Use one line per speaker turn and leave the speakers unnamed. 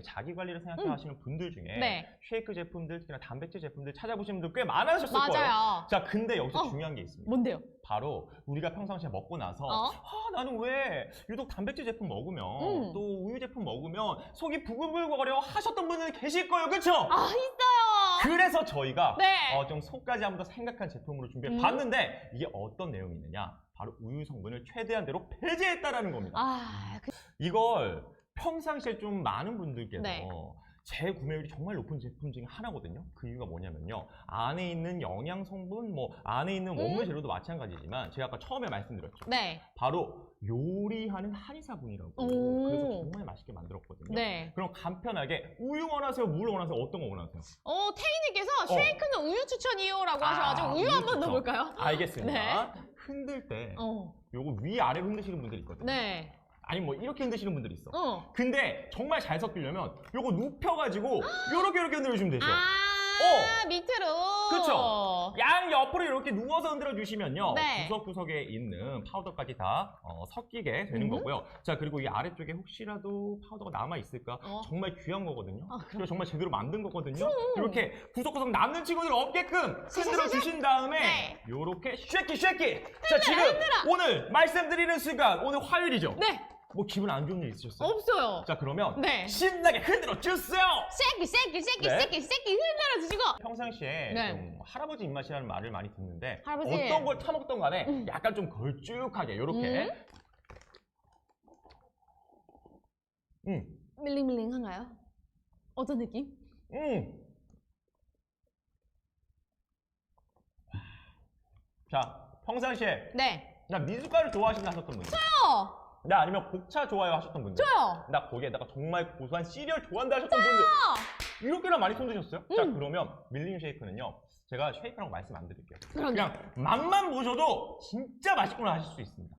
만약에 자기 관리를
음.
하시는 분들 중에
네.
쉐이크 제품들, 특히나 단백질 제품들 찾아보시는 분들 꽤 많으셨을 거예요.
맞아요.
자, 근데 여기서
어.
중요한 게 있습니다.
뭔데요?
바로 우리가 평상시에 먹고 나서
어?
아, 나는 왜 유독 단백질 제품 먹으면
음.
또 우유 제품 먹으면 속이 부글부글거려 하셨던 분들 계실 거예요. 그렇죠?
아, 있어요.
그래서 저희가
네.
어, 좀 속까지 한번 더 생각한 제품으로 준비해
음.
봤는데 이게 어떤 내용이 있느냐? 바로 우유 성분을 최대한대로 폐지했다라는 겁니다.
아, 그,
이걸 평상시에 좀 많은 분들께서
네.
재구매율이 정말 높은 제품 중에 하나거든요. 그 이유가 뭐냐면요. 안에 있는 영양 성분, 뭐 안에 있는 원물
음.
재료도 마찬가지지만 제가 아까 처음에 말씀드렸죠.
네.
바로 요리하는 한의사분이라고.
오.
그래서 정말 맛있게 만들었거든요.
네.
그럼 간편하게 우유 원하세요, 물 원하세요, 어떤 거 원하세요?
어, 태희님께서
어.
쉐이크는 우유 추천이요라고
아,
하셔가지고 우유
우유
한번. 넣어볼까요?
알겠습니다. 흔들 때
어.
요거 위 아래로 흔드시는 분들이 있거든요.
네.
아니 뭐 이렇게 흔드시는 분들이 있어.
어.
근데 정말 잘 섞이려면 요거 눕혀가지고 요렇게 이렇게 흔들어주시면 되죠.
아, 밑으로.
그쵸. 양 옆으로 이렇게 누워서 흔들어 주시면요.
네.
구석구석에 있는 파우더까지 다 어, 섞이게 되는
음.
거고요. 자, 그리고 이 아래쪽에 혹시라도 파우더가 남아 있을까?
어.
정말 귀한 거거든요.
아.
그리고 정말 제대로 만든 거거든요. 이렇게 구석구석 남는 친구들 없게끔 흔들어 주신 다음에
네.
요렇게 쉐키 쉐키. 자, 지금 오늘 말씀드리는 순간 오늘 화요일이죠.
네.
뭐 기분 안 좋은 일 있으셨어요?
없어요.
자, 그러면
네.
신나게 흔들어 주세요.
쉐이크, 쉐이크, 쉐이크,
네.
쉐이크, 쉐이크 흔들어 주시고.
평상시에
네.
좀 할아버지 입맛이라는 말을 많이 듣는데
할아버지.
어떤 걸 타먹던 간에
음.
약간 좀 걸쭉하게 이렇게 음.
밀링밀링한가요? 어떤 느낌?
음. 자 평상시에
네.
나 미숫가루 좋아하신다 하셨던 분들
어,
나 아니면 곡차 좋아요 하셨던 분들
저요.
나 거기에다가 정말 고소한 시리얼 좋아한다 하셨던 분들 이렇게나 많이 손 드셨어요? 자
음.
그러면 밀림 쉐이크는요 제가 쉐이크라고 말씀 안
드릴게요.
그냥 맛만 보셔도 진짜 맛있구나 하실 수 있습니다